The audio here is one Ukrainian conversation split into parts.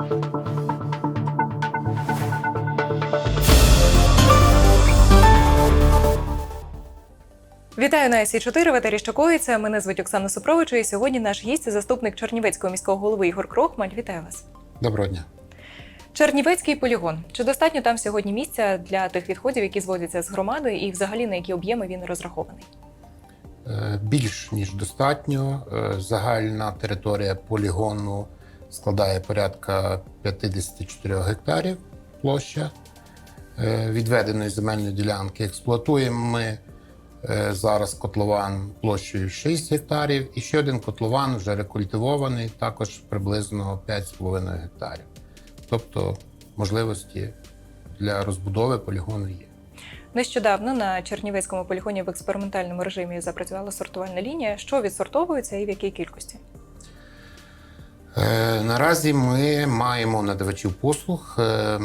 Вітаю на СІ 4 в етері «Що. Мене звуть Оксана Супровича, і сьогодні наш гість заступник Чернівецького міського голови Ігор Крохмаль. Вітаю вас. Доброго дня. Чернівецький полігон. Чи достатньо там сьогодні місця для тих відходів, які зводяться з громади, і взагалі на які об'єми він розрахований? Е, Більш ніж достатньо. Е, Загальна територія полігону складає порядка 54 гектарів площа е, відведеної земельної ділянки. Експлуатуємо ми е, зараз котлован площею 6 гектарів, і ще один котлован вже рекультивований, також приблизно 5,5 гектарів. Тобто можливості для розбудови полігону є. Нещодавно на Чернівецькому полігоні в експериментальному режимі запрацювала сортувальна лінія. Що відсортовується і в якій кількості? Е, Наразі ми маємо надавачів послуг е,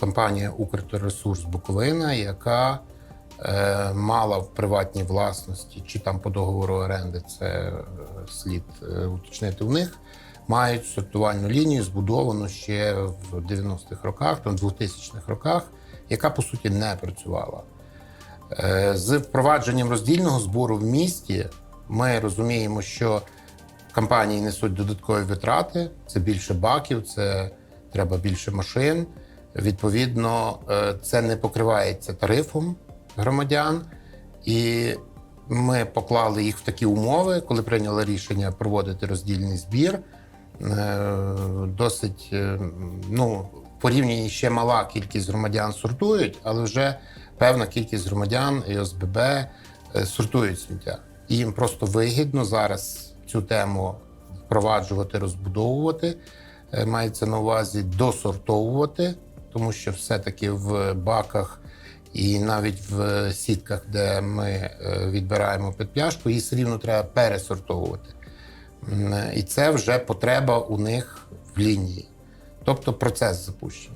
компанія Укрторресурс Буковина, яка е, мала в приватній власності чи там по договору оренди, це слід уточнити в них. Мають сортувальну лінію, збудовану ще в 90-х роках, там 2000-х роках, яка по суті не працювала. З впровадженням роздільного збору в місті ми розуміємо, що компанії несуть додаткові витрати, це більше баків, це треба більше машин. Відповідно, е, це не покривається тарифом громадян, і ми поклали їх в такі умови, коли прийняли рішення проводити роздільний збір. Е, Досить е, ну, порівняно ще мала кількість громадян сортують, але вже певна кількість громадян і ОСББ сортують сміття. І їм просто вигідно зараз цю тему впроваджувати, розбудовувати. Е, Мається на увазі досортовувати, тому що все-таки в баках і навіть в сітках, де ми е, відбираємо під пляшку, її все рівно треба пересортовувати. І це вже потреба у них в лінії. Тобто процес запущений.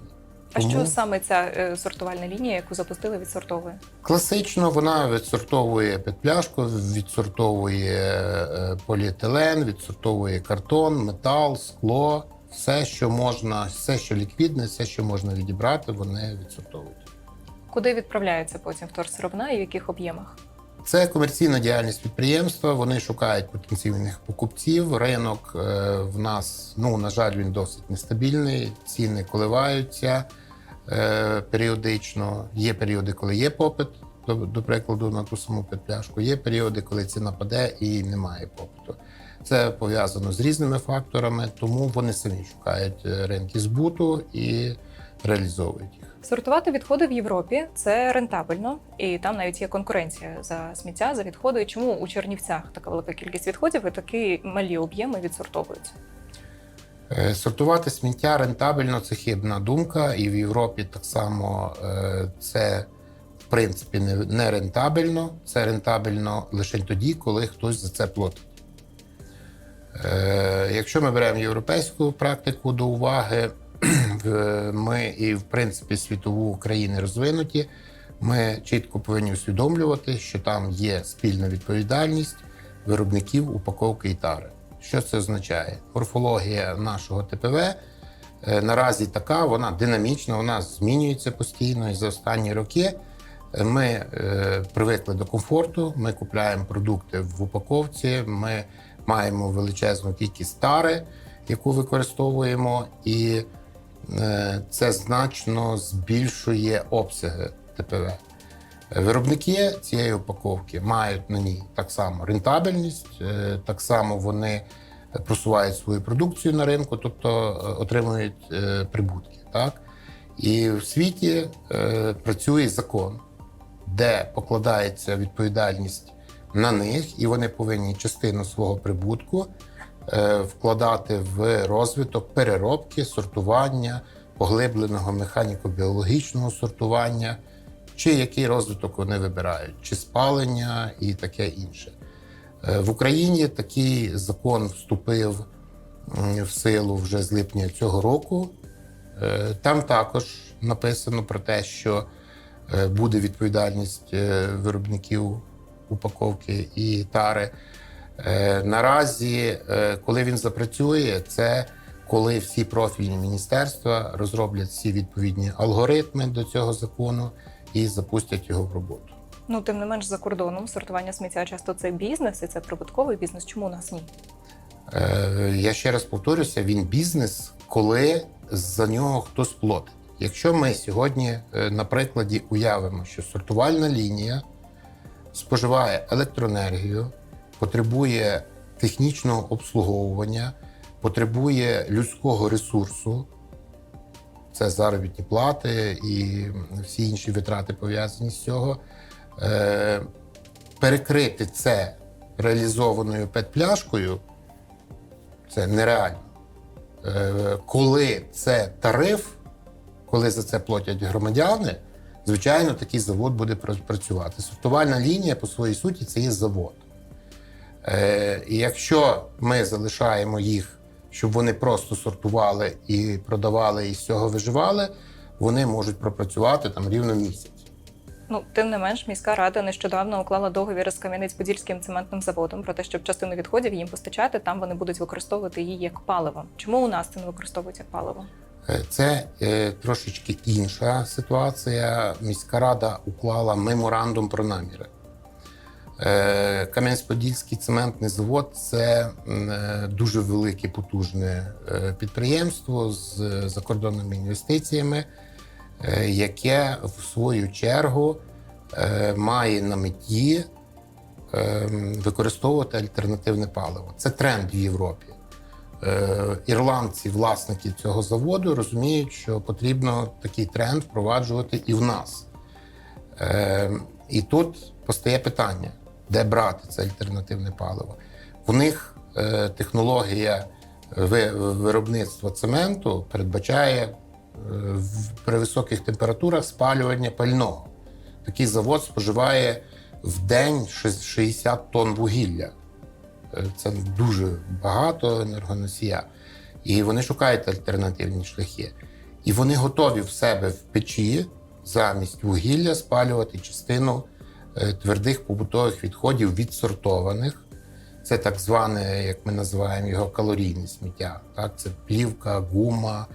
А що саме ця е, сортувальна лінія, яку запустили, відсортовує? Класично вона відсортовує під пляшку, відсортовує е, поліетилен, відсортовує картон, метал, скло, все, що можна, все, що ліквідне, все, що можна відібрати, вони відсортовують. Куди відправляється потім вторсировина і в яких об'ємах? Це комерційна діяльність підприємства. Вони шукають потенційних покупців. Ринок е, в нас, ну на жаль, він досить нестабільний. Ціни коливаються періодично. Є періоди, коли є попит, до, до прикладу, на ту саму підпляшку. Є періоди, коли ціна паде і немає попиту. Це пов'язано з різними факторами, тому вони самі шукають е, ринки збуту і реалізовують їх. Сортувати відходи в Європі це рентабельно, і там навіть є конкуренція за сміття, за відходи. Чому у Чернівцях така велика кількість відходів і такі малі об'єми відсортовуються? Е, Сортувати сміття рентабельно це хибна думка, і в Європі так само е, це в принципі не, рентабельно. Це рентабельно лише тоді, коли хтось за це платить. Е, Якщо ми беремо європейську практику до уваги, ми і в принципі світову країни розвинуті, ми чітко повинні усвідомлювати, що там є спільна відповідальність виробників упаковки і тари. Що це означає? Морфологія нашого ТПВ е, наразі така, вона динамічна, вона змінюється постійно. І за останні роки ми е, привикли до комфорту. Ми купляємо продукти в упаковці. Ми маємо величезну кількість тари, яку використовуємо, і е, це значно збільшує обсяги ТПВ. Виробники цієї упаковки мають на ній так само рентабельність, е, так само вони просувають свою продукцію на ринку, тобто е, отримують е, прибутки. Так? І в світі працює закон, де покладається відповідальність на них, і вони повинні частину свого прибутку вкладати в розвиток переробки, сортування, поглибленого механіко-біологічного сортування, чи який розвиток вони вибирають, чи спалення і таке інше. Е, В Україні такий закон вступив в силу вже з липня цього року. Е, Там також написано про те, що е, буде відповідальність виробників упаковки і тари. Наразі, коли він запрацює, це коли всі профільні міністерства розроблять всі відповідні алгоритми до цього закону і запустять його в роботу. Ну, тим не менш, за кордоном сортування сміття часто це бізнес, і це прибутковий бізнес. Чому у нас ні? Е, Я ще раз повторюся: він бізнес, коли за нього хтось платить. Якщо ми сьогодні е, на прикладі уявимо, що сортувальна лінія споживає електроенергію, потребує технічного обслуговування, потребує людського ресурсу, це заробітні плати і всі інші витрати пов'язані з цього. Е, Перекрити це реалізованою петпляшкою це нереально. Е, Коли це тариф, коли за це платять громадяни, звичайно, такий завод буде працювати. Сортувальна лінія по своїй суті це є завод. Е, І якщо ми залишаємо їх, щоб вони просто сортували і продавали, і з цього виживали, вони можуть пропрацювати там рівно місяць. Ну, тим не менш, міська рада нещодавно уклала договір з Кам'янець-Подільським цементним заводом про те, щоб частину відходів їм постачати, там вони будуть використовувати її як паливо. Чому у нас це не використовують як паливо? Е, Це е, трошечки інша ситуація. Міська рада уклала меморандум про наміри. Е, Кам'янець-Подільський цементний завод це е, дуже велике потужне е, підприємство з закордонними інвестиціями, яке в свою чергу має на меті використовувати альтернативне паливо. Це тренд в Європі. Ірландці, власники цього заводу, розуміють, що потрібно такий тренд впроваджувати і в нас. І тут постає питання, де брати це альтернативне паливо. У них е, технологія виробництва цементу передбачає е, при високих температурах спалювання пального. Такий завод споживає в день 60 тонн вугілля. Е, Це дуже багато енергоносія. І вони шукають альтернативні шляхи. І вони готові в себе в печі замість вугілля спалювати частину е, твердих побутових відходів відсортованих. Це так зване, як ми називаємо його, калорійне сміття. Так? Це плівка, гума,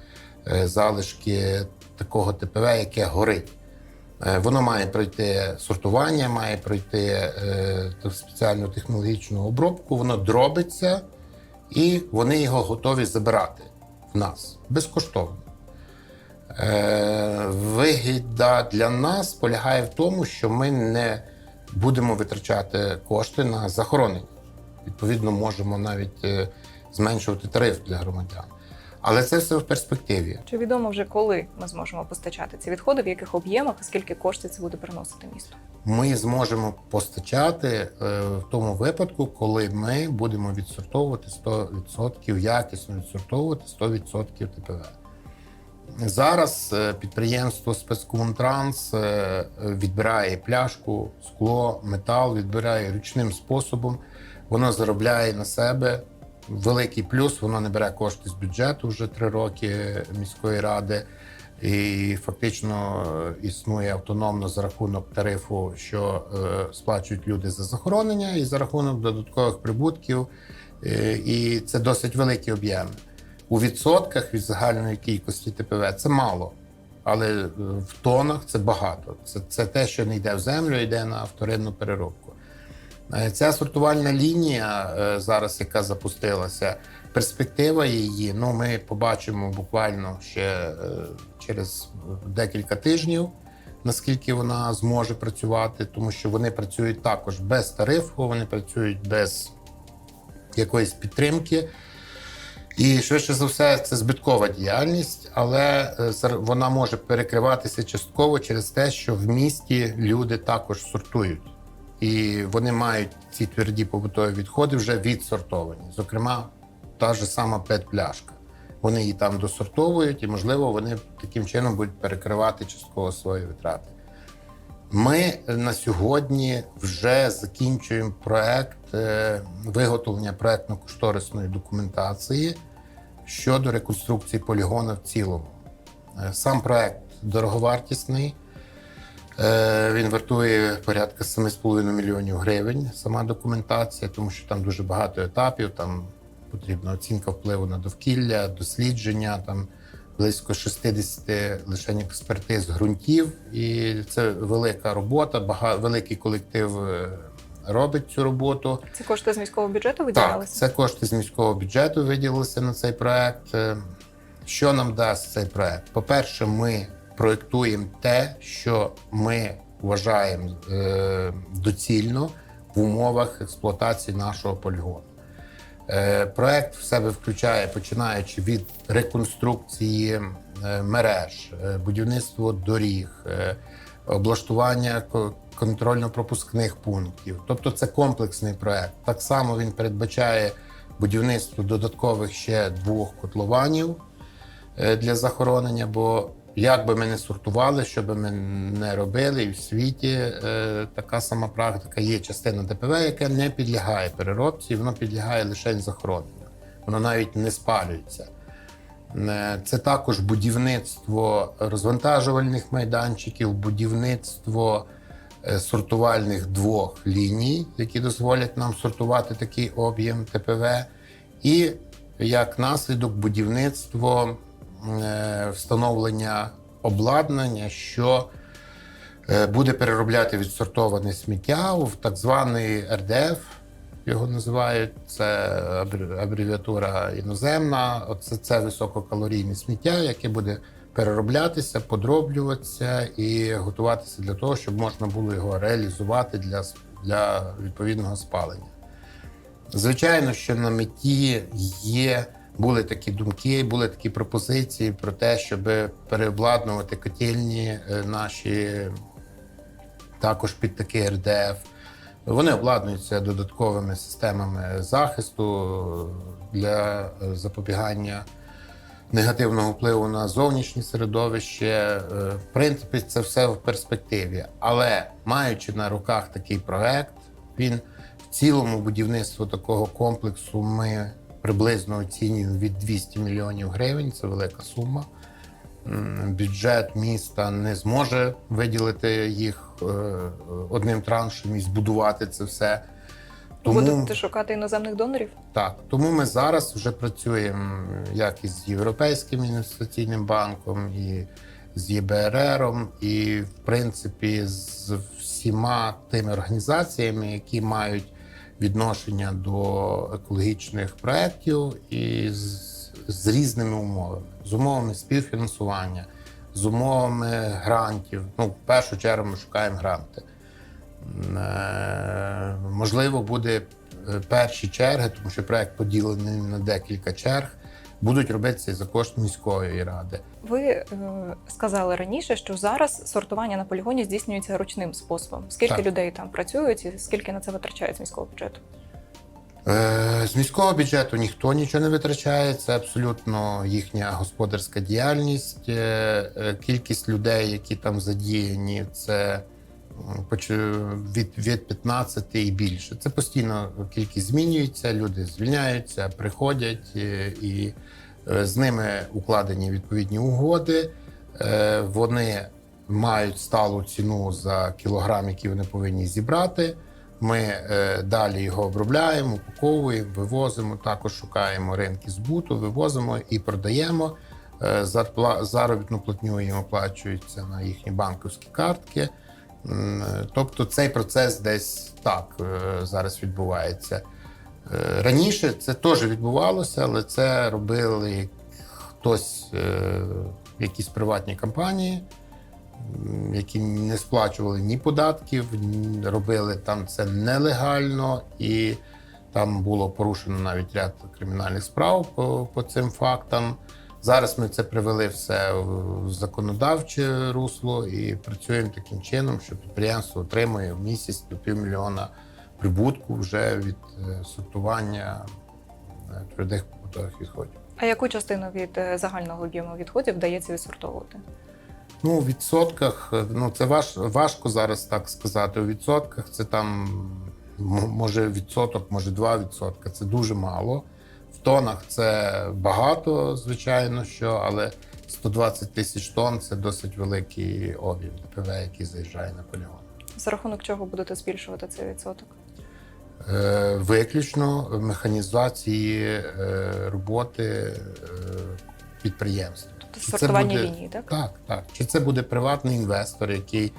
е, залишки такого ТПВ, яке горить. Е, Воно має пройти сортування, має пройти е, спеціальну технологічну обробку, воно дробиться, і вони його готові забирати в нас безкоштовно. Е, Вигіда для нас полягає в тому, що ми не будемо витрачати кошти на захоронення. Відповідно, можемо навіть е, зменшувати тариф для громадян. Але це все в перспективі. Чи відомо вже коли ми зможемо постачати ці відходи, в яких об'ємах і скільки коштів це буде приносити місту? Ми зможемо постачати е, в тому випадку, коли ми будемо відсортовувати 100%, якісно відсортовувати 100% ТПВ. Зараз е, підприємство спецкомунтранс е, відбирає пляшку, скло, метал, відбирає ручним способом. Воно заробляє на себе великий плюс. Воно не бере кошти з бюджету вже три роки міської ради. І фактично е, існує автономно за рахунок тарифу, що сплачують люди за захоронення, і за рахунок додаткових прибутків. І це досить великі об'єми. У відсотках від загальної кількості ТПВ це мало, але е, в тонах це багато. Це, це те, що не йде в землю, йде на вторинну переробку. Е, Ця сортувальна лінія е, зараз, яка запустилася, перспектива її. Ну, ми побачимо буквально ще через декілька тижнів, наскільки вона зможе працювати, тому що вони працюють також без тарифу, вони працюють без якоїсь підтримки. І швидше за все, це збиткова діяльність, але е, вона може перекриватися частково через те, що в місті люди також сортують. І вони мають ці тверді побутові відходи вже відсортовані. Зокрема, та ж сама пет-пляшка. Вони її там досортовують, і, можливо, вони таким чином будуть перекривати частково свої витрати. Ми на сьогодні вже закінчуємо проект е, виготовлення проектно-кошторисної документації щодо реконструкції полігону в цілому. Е, Сам проект дороговартісний. Е, Він вартує порядка 7,5 мільйонів гривень. Сама документація, тому що там дуже багато етапів. Там потрібна оцінка впливу на довкілля, дослідження там близько 60 лише експертиз ґрунтів, і це велика робота. Бага, великий колектив е, робить цю роботу. Ці кошти з міського бюджету Так, виділялися? це кошти з міського бюджету виділилися на цей проект. Е, Що нам дасть цей проект? По-перше, ми проектуємо те, що ми вважаємо е, доцільно в умовах експлуатації нашого полігону. Е, Проект в себе включає, починаючи від реконструкції е, мереж, е, будівництво доріг, облаштування контрольно-пропускних пунктів. Тобто це комплексний проект. Так само він передбачає будівництво додаткових ще двох котлованів для захоронення. Бо як би ми не сортували, що би ми не робили, і в світі е, така сама практика є частина ДПВ, яка не підлягає переробці, воно підлягає лише захороненню. Воно навіть не спалюється. Е, Це також будівництво розвантажувальних майданчиків, будівництво е, сортувальних двох ліній, які дозволять нам сортувати такий об'єм ТПВ, і як наслідок будівництво встановлення обладнання, що е, буде переробляти відсортоване сміття в так званий РДФ. Його називають це абревіатура іноземна. Оце це висококалорійне сміття, яке буде перероблятися, подроблюватися і готуватися для того, щоб можна було його реалізувати для, для відповідного спалення. Звичайно, що на меті є, були такі думки, були такі пропозиції про те, щоб переобладнувати котельні е, наші також під такий РДФ. Вони обладнуються додатковими системами захисту для е, запобігання негативного впливу на зовнішнє середовище. Е, В принципі, це все в перспективі. Але маючи на руках такий проект, він в цілому будівництво такого комплексу ми приблизно оцінюємо від 200 мільйонів гривень. Це велика сума. Бюджет міста не зможе виділити їх е, одним траншем і збудувати це все. Тому... Будете шукати іноземних донорів? Так, тому ми зараз вже працюємо як із Європейським інвестиційним банком, і з ЄБРРом, і в принципі з всіма тими організаціями, які мають відношення до екологічних проєктів, і з, з різними умовами, з умовами співфінансування, з умовами грантів. Ну, в першу чергу ми шукаємо гранти. Е, Можливо, буде е, перші черги, тому що проект поділений на декілька черг, будуть робитися і за кошт міської ради. Ви е, сказали раніше, що зараз сортування на полігоні здійснюється ручним способом. Скільки Так. людей там працюють і скільки на це витрачають з міського бюджету? Е, З міського бюджету ніхто нічого не витрачає. Це абсолютно їхня господарська діяльність. Е, е, Кількість людей, які там задіяні, це від, від 15 і більше. Це постійно кількість змінюється, люди звільняються, приходять е, і е, з ними укладені відповідні угоди. Е, Вони мають сталу ціну за кілограм, який вони повинні зібрати. Ми далі його обробляємо, упаковуємо, вивозимо. Також шукаємо ринки збуту, вивозимо і продаємо. Заробітну платню їм оплачується на їхні банківські картки. Е, Тобто цей процес десь так е, зараз відбувається. Е, Раніше це теж відбувалося, але це робили хтось, якісь приватні компанії, які не сплачували ні податків, робили там це нелегально, і там було порушено навіть ряд кримінальних справ по, по цим фактам. Зараз ми це привели все в законодавче русло і працюємо таким чином, що підприємство отримує в місяць до півмільйона прибутку вже від е, сортування е, твердих побутових відходів. А яку частину від е, загального об'єму відходів вдається відсортовувати? Ну, у відсотках, ну це важ, важко зараз так сказати. У відсотках це там може відсоток, може два відсотка. Це дуже мало. В тонах це багато, звичайно, що, але 120 тисяч тонн це досить великий об'єм ДПВ, який заїжджає на полігон. За рахунок чого будете збільшувати цей відсоток? е, виключно механізації е, роботи е, підприємств. Тобто Чи сортування буде- лінії, так? Так, так. Чи це буде приватний інвестор, який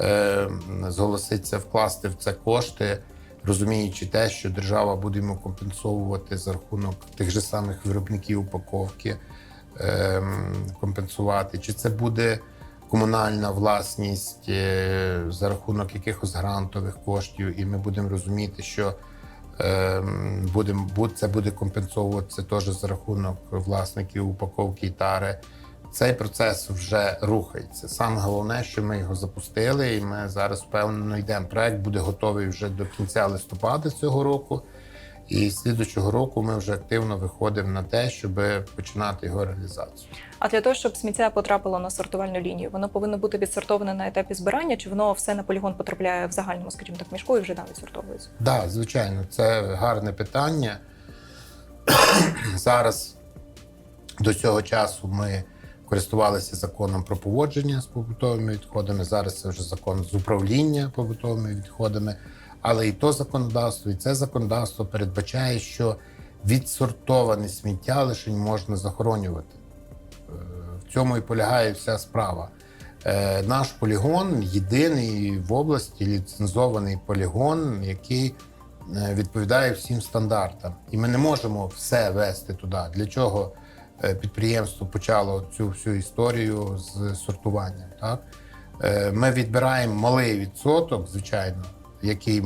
е, зголоситься вкласти в це кошти, розуміючи те, що держава буде йому компенсовувати за рахунок тих же самих виробників упаковки, е, компенсувати, чи це буде комунальна власність е, за рахунок якихось грантових коштів, і ми будемо розуміти, що Ем, Будем, це буде компенсовуватися теж за рахунок власників упаковки і тари. Цей процес вже рухається. Саме головне, що ми його запустили, і ми зараз впевнено йдемо. Проект буде готовий вже до кінця листопада цього року. І слідучого року ми вже активно виходимо на те, щоб починати його реалізацію. А для того, щоб сміття потрапило на сортувальну лінію, воно повинно бути відсортоване на етапі збирання, чи воно все на полігон потрапляє в загальному, скажімо так, мішку і вже далі сортовується? Так, да, звичайно, це гарне питання. Зараз до цього часу ми користувалися законом про поводження з побутовими відходами. Зараз це вже закон з управління побутовими відходами. Але і то законодавство, і це законодавство передбачає, що відсортоване сміття лише можна захоронювати. Е, В цьому і полягає вся справа. Е, Наш полігон єдиний в області ліцензований полігон, який е, відповідає всім стандартам. І ми не можемо все вести туди. Для чого підприємство почало цю всю історію з сортуванням? Так? Е, Ми відбираємо малий відсоток, звичайно, який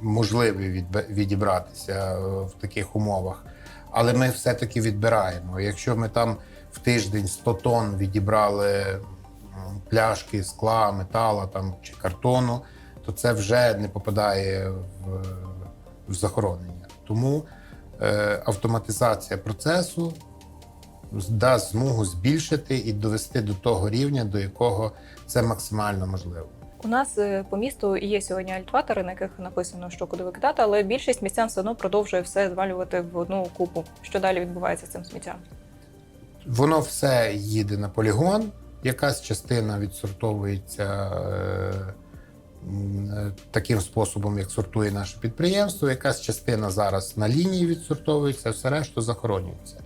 можливий відібратися е, в таких умовах. Але ми все-таки відбираємо. Якщо ми там в тиждень 100 тонн відібрали пляшки скла, метала там, чи картону, то це вже не попадає в, в захоронення. Тому е, автоматизація процесу дасть змогу збільшити і довести до того рівня, до якого це максимально можливо. У нас е, по місту є сьогодні альтватори, на яких написано, що куди викидати, але більшість містян все одно продовжує все звалювати в одну купу. Що далі відбувається з цим сміттям? Воно все їде на полігон, якась частина відсортовується е, е, таким способом, як сортує наше підприємство, якась частина зараз на лінії відсортовується, все решту захоронюється.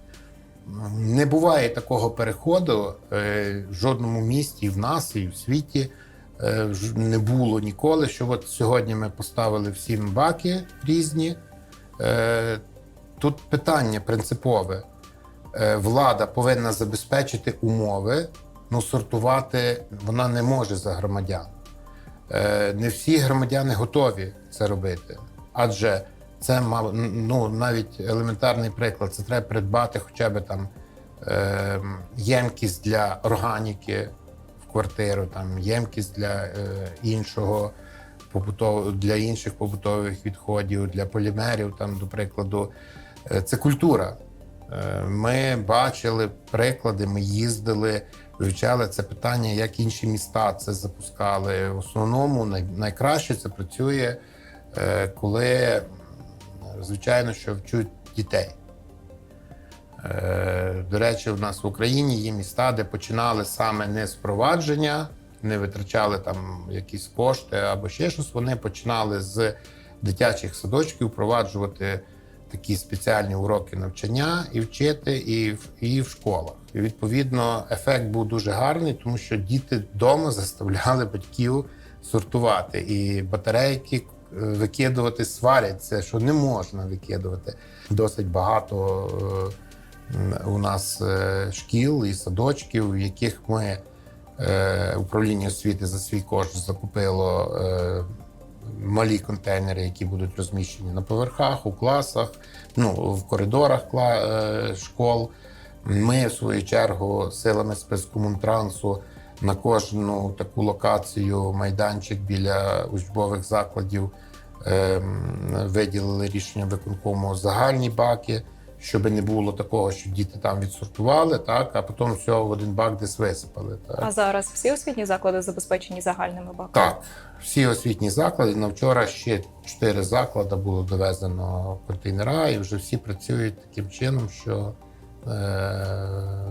Не буває такого переходу е, в жодному місті, і в нас, і в світі е, не було ніколи, що от сьогодні ми поставили всім баки різні. Е, Тут питання принципове влада повинна забезпечити умови, ну сортувати вона не може за громадян. Не всі громадяни готові це робити. Адже це ну, навіть елементарний приклад. Це треба придбати хоча б там е, ємкість для органіки в квартиру, там ємкість для е, іншого побутового для інших побутових відходів, для полімерів, там, до прикладу. Е, Це культура. Е, Ми бачили приклади, ми їздили, вивчали це питання, як інші міста це запускали. В основному найкраще це працює, е, коли, звичайно, що вчуть дітей. Е, До речі, у нас в Україні є міста, де починали саме не з впровадження, не витрачали там якісь кошти або ще щось. Вони починали з дитячих садочків впроваджувати такі спеціальні уроки навчання і вчити, і в, і в школах. І відповідно ефект був дуже гарний, тому що діти вдома заставляли батьків сортувати і батарейки викидувати сваряться, що не можна викидувати. Досить багато е, у нас е, шкіл і садочків, в яких ми е, управління освіти за свій кошт закупило малі контейнери, які будуть розміщені на поверхах, у класах, ну в коридорах школ. Ми, в свою чергу, силами спецкомунтрансу на кожну таку локацію, майданчик біля учбових закладів ем, виділили рішення виконкому загальні баки, щоб не було такого, що діти там відсортували, так, а потім все в один бак десь висипали. Так. А зараз всі освітні заклади забезпечені загальними баками? Так, всі освітні заклади. На вчора ще чотири заклади було довезено контейнера, і вже всі працюють таким чином, що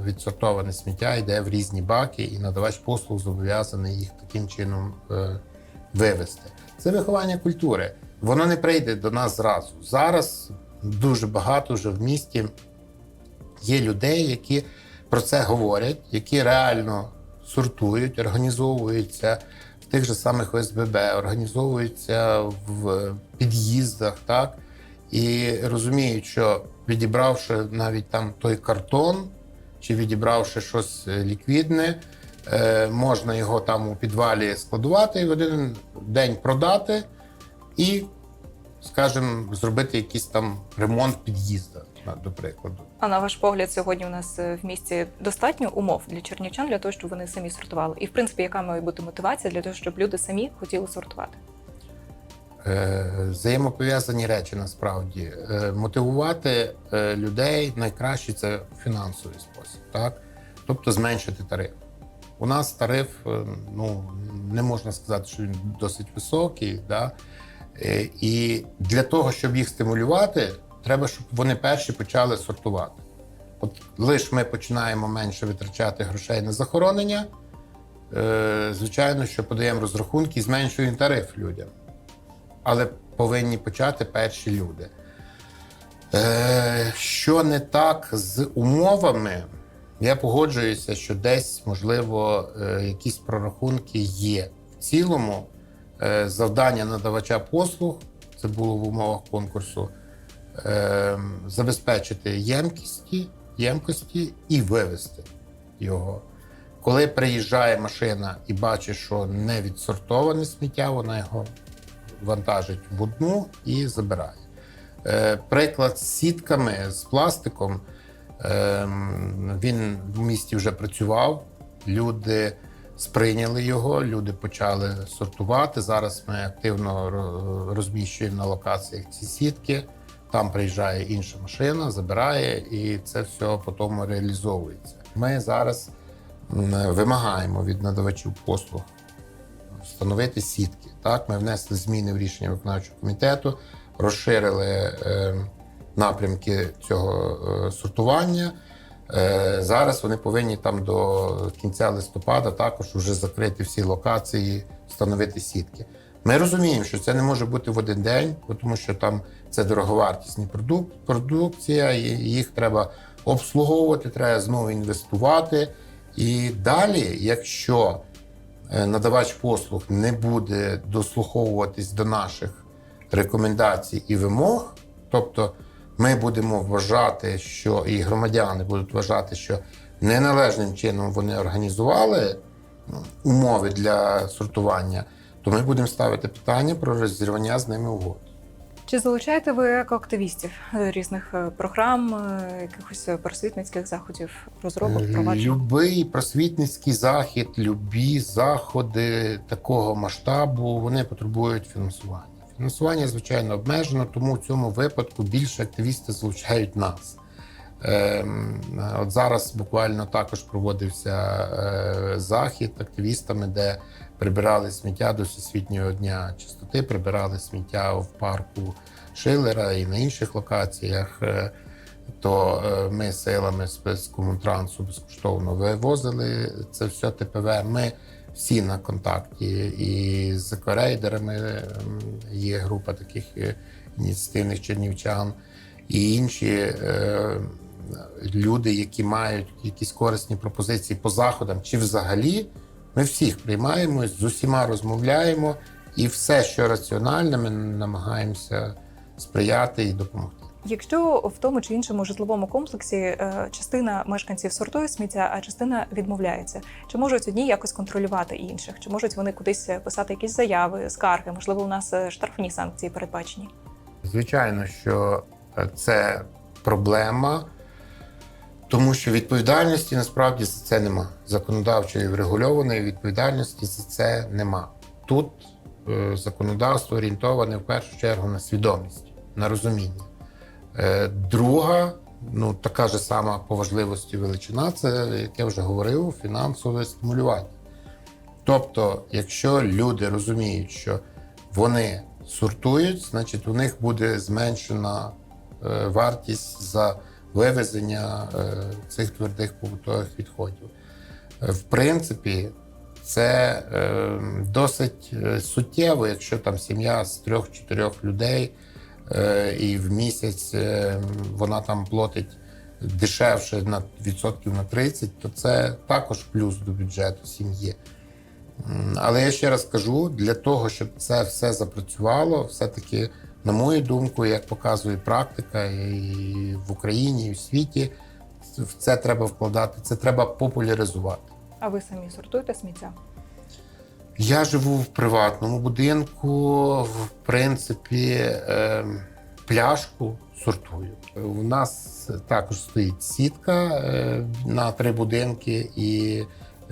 відсортоване сміття йде в різні баки, і надавач послуг зобов'язаний їх таким чином е- вивезти. Це виховання культури. воно не прийде до нас зразу. Зараз дуже багато вже в місті є людей, які про це говорять, які реально сортують, організовуються в тих же самих ОСББ, організовуються в під'їздах, так і розуміють, що відібравши навіть там той картон, чи відібравши щось е, ліквідне, е, можна його там у підвалі складувати і в один день продати і, скажімо, зробити якийсь там ремонт під'їзда, до прикладу. А на ваш погляд, сьогодні у нас е, в місті достатньо умов для чернівчан для того, щоб вони самі сортували. І в принципі, яка має бути мотивація для того, щоб люди самі хотіли сортувати? Е, Взаємопов'язані речі насправді. Е, Мотивувати е, людей найкраще це фінансовий спосіб, так? Тобто зменшити тариф. У нас тариф, ну не можна сказати, що він досить високий. Да? І для того, щоб їх стимулювати, треба, щоб вони перші почали сортувати. От лише ми починаємо менше витрачати грошей на захоронення, звичайно, що подаємо розрахунки і зменшуємо тариф людям але повинні почати перші люди. Е, що не так з умовами, я погоджуюся, що десь, можливо, е, якісь прорахунки є. В цілому, е, завдання надавача послуг, це було в умовах конкурсу, е, забезпечити ємкісті, ємкості і вивезти його. Коли приїжджає машина і бачить, що не відсортоване сміття, вона його вантажить в одну і забирає. Е, приклад з сітками, з пластиком. Е, він в місті вже працював. Люди сприйняли його, люди почали сортувати. Зараз ми активно розміщуємо на локаціях ці сітки. Там приїжджає інша машина, забирає, і це все потім реалізовується. Ми зараз вимагаємо від надавачів послуг встановити сітки. Так, ми внесли зміни в рішення виконавчого комітету, розширили е, напрямки цього е, сортування. Е, зараз вони повинні там до кінця листопада також вже закрити всі локації, встановити сітки. Ми розуміємо, що це не може бути в один день, тому що там це дороговартісні продук- продукція, і їх треба обслуговувати, треба знову інвестувати. І далі, якщо надавач послуг не буде дослуховуватись до наших рекомендацій і вимог, тобто ми будемо вважати, що і громадяни будуть вважати, що неналежним чином вони організували ну, умови для сортування, то ми будемо ставити питання про розірвання з ними угод. Чи залучаєте ви екоактивістів до різних е, програм, е, якихось е, просвітницьких заходів, розробок, впроваджень? Любий просвітницький захід, любі заходи такого масштабу вони потребують фінансування. Фінансування, звичайно, обмежено, тому в цьому випадку більше активісти залучають нас. Ем, От зараз буквально також проводився е, захід активістами, де прибирали сміття до Всесвітнього дня чистоти, прибирали сміття в парку Шилера і на інших локаціях. Е, То е, ми силами спецкомунтрансу безкоштовно вивозили це все ТПВ. Ми всі на контакті і з екорейдерами ем, є група таких ініціативних чернівчан і інші люди, які мають якісь корисні пропозиції по заходам чи взагалі. Ми всіх приймаємо, з усіма розмовляємо, і все, що раціональне, ми намагаємося сприяти і допомогти. Якщо в тому чи іншому житловому комплексі е, частина мешканців сортує сміття, а частина відмовляється, чи можуть одні якось контролювати інших? Чи можуть вони кудись писати якісь заяви, скарги? Можливо, у нас е, штрафні санкції передбачені? Звичайно, що е, це проблема, тому що відповідальності насправді за це нема. Законодавчої врегульованої відповідальності за це нема. Тут е, законодавство орієнтоване в першу чергу на свідомість, на розуміння. Е, друга, ну така ж сама по важливості величина, це як я вже говорив, фінансове стимулювання. Тобто, якщо люди розуміють, що вони сортують, значить у них буде зменшена е, вартість за вивезення е, цих твердих побутових відходів. Е, В принципі, Це е, досить суттєво, якщо там сім'я з трьох-чотирьох людей, і в місяць вона там платить дешевше на відсотків на 30, то це також плюс до бюджету сім'ї. Але я ще раз кажу: для того, щоб це все запрацювало, все-таки, на мою думку, як показує практика і в Україні, і в світі, в це треба вкладати, це треба популяризувати. А ви самі сортуєте сміття? Я живу в приватному будинку. В принципі, е, пляшку сортую. У нас також стоїть сітка е, на три будинки, і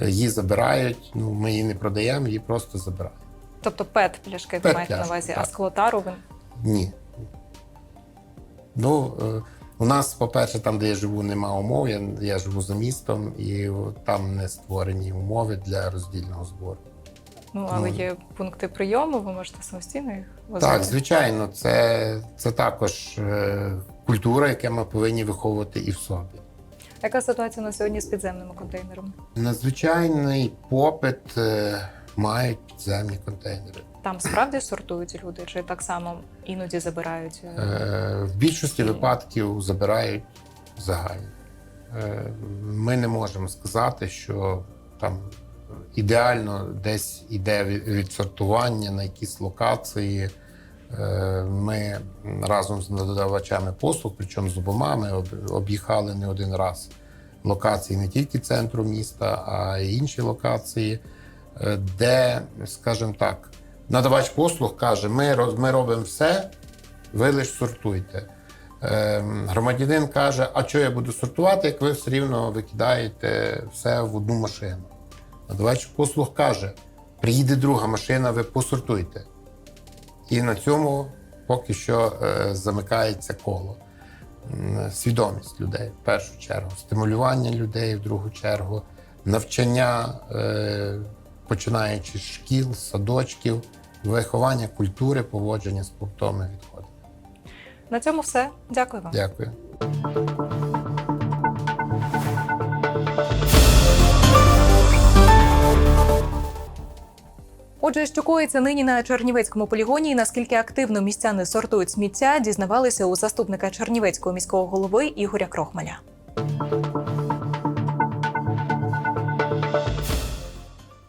її забирають. Ну, ми її не продаємо, її просто забирають. Тобто пет пляшки ви маєте на увазі, а так. склотару ви Ні. Ну, е, у нас, по-перше, там, де я живу, нема умов. Я, я живу за містом, і там не створені умови для роздільного збору. ну але Ну. є пункти прийому, ви можете самостійно їх возити. Так, звичайно, це, це також е, культура, яку ми повинні виховувати і в собі. Яка ситуація на сьогодні з підземними контейнерами? Надзвичайний попит е, мають підземні контейнери. Там справді сортують люди, чи так само іноді забирають? е, Е, в більшості випадків забирають загальні. Е, ми не можемо сказати, що там ідеально десь іде відсортування на якісь локації. Ми разом з надавачами послуг, причому з обома, ми об'їхали не один раз локації не тільки центру міста, а й інші локації, де, скажімо так, надавач послуг каже: ми, роз- ми робимо все, ви лише сортуйте. Е, Громадянин каже: а що я буду сортувати, як ви все рівно викидаєте все в одну машину. Надавач послуг каже: приїде друга машина, ви посортуйте. І на цьому поки що е, замикається коло. Свідомість людей в першу чергу, стимулювання людей в другу чергу, навчання, е, починаючи з шкіл, садочків, виховання культури поводження з побутовими відходами. На цьому все. Дякую вам. Дякую. Отже, що коїться нині на Чернівецькому полігоні, і наскільки активно містяни сортують сміття, дізнавалися у заступника Чернівецького міського голови Ігоря Крохмаля.